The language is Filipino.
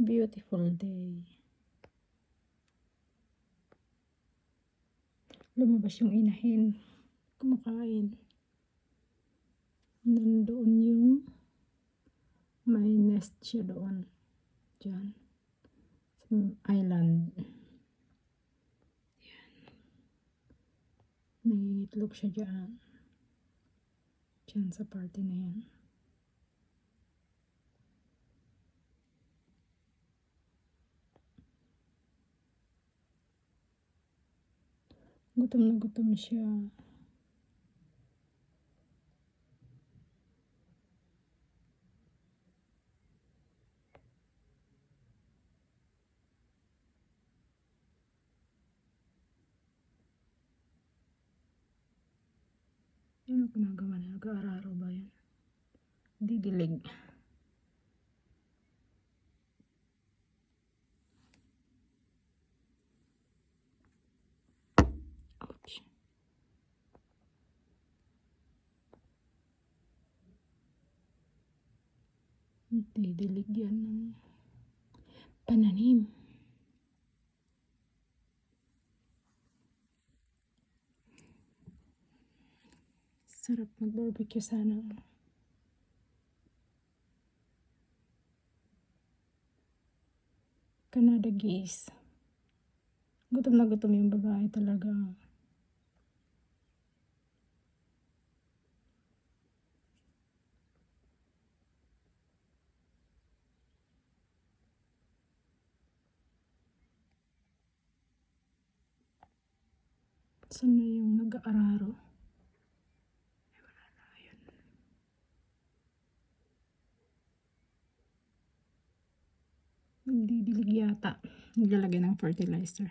Beautiful day. Lumabas yung inahin. Kumakain. Nandoon yung may nest siya doon. Diyan. Sa island. Yan. Nangingitlog siya dyan. Diyan sa party na yan. Gutom na gutom siya. Ano ginagawa niya? Nag-aararo ba yan? Didilig. Ouch. Didilig yan ng pananim. Sarap mag-barbecue sana. Canada geese. Gutom na gutom yung babae talaga. Saan na yung nag-aararo? Ay, wala na. Ayun. Nagdidilig yata. Naglalagay ng fertilizer.